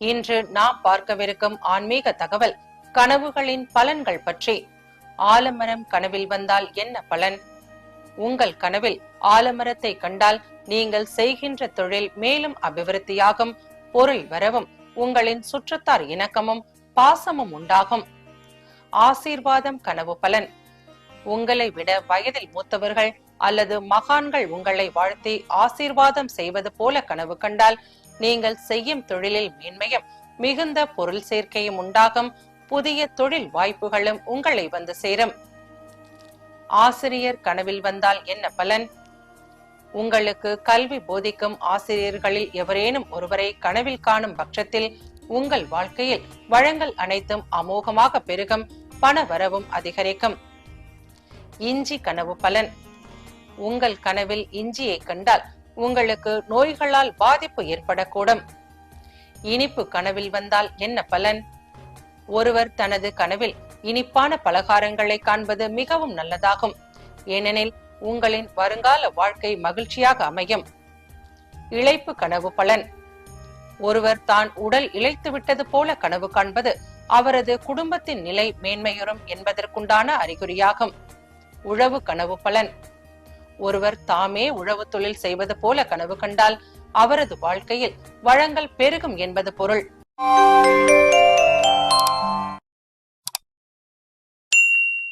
இன்று நாம் பார்க்கவிருக்கும் ஆன்மீக தகவல் கனவுகளின் பலன்கள் பற்றி. ஆலமரம் கனவில் வந்தால் என்ன பலன்? உங்கள் கனவில் ஆலமரத்தை கண்டால் நீங்கள் செய்கின்ற தொழில் மேலும் அபிவிருத்தியாகும் பொருள் வரவும் உங்களின் சுற்றத்தார் இணக்கமும் பாசமும் உண்டாகும். ஆசீர்வாதம் கனவு பலன். உங்களை விட வயதில் மூத்தவர்கள் அல்லது மகான்கள் உங்களை வாழ்த்தி ஆசீர்வாதம் செய்வது போல கனவு கண்டால் நீங்கள் செய்யும் தொழிலில் மேன்மையும் மிகுந்த பொருள் சேர்க்கையும் உண்டாகும். புதிய தொழில் வாய்ப்புகளும் உங்களை வந்து சேரும். ஆசிரியர் கனவில் வந்தால் என்ன பலன்? உங்களுக்கு கல்வி போதிக்கும் ஆசிரியர்களில் எவரேனும் ஒருவரை கனவில் காணும் பட்சத்தில் உங்கள் வாழ்க்கையில் வழங்கல் அனைத்தும் அமோகமாக பெருகும் பண வரவும் அதிகரிக்கும். இஞ்சி கனவு பலன். உங்கள் கனவில் இஞ்சியை கண்டால் உங்களுக்கு நோய்களால் பாதிப்பு ஏற்படக்கூடும். இனிப்பு கனவில் வந்தால் என்ன பலன்? ஒருவர் தனது கனவில் இனிப்பான பலகாரங்களை காண்பது மிகவும் நல்லதாகும். ஏனெனில் உங்களின் வருங்கால வாழ்க்கை மகிழ்ச்சியாக அமையும். இழைப்பு கனவு பலன். ஒருவர் தான் உடல் இழைத்து விட்டது போல கனவு காண்பது அவரது குடும்பத்தின் நிலை மேன்மையுறும் என்பதற்குண்டான அறிகுறியாகும். உழவு கனவு பலன். ஒருவர் தாமே உழவு தொழில் செய்வது போல கனவு கண்டால் அவரது வாழ்க்கையில் வழங்கல் பெருகும் என்பது பொருள்.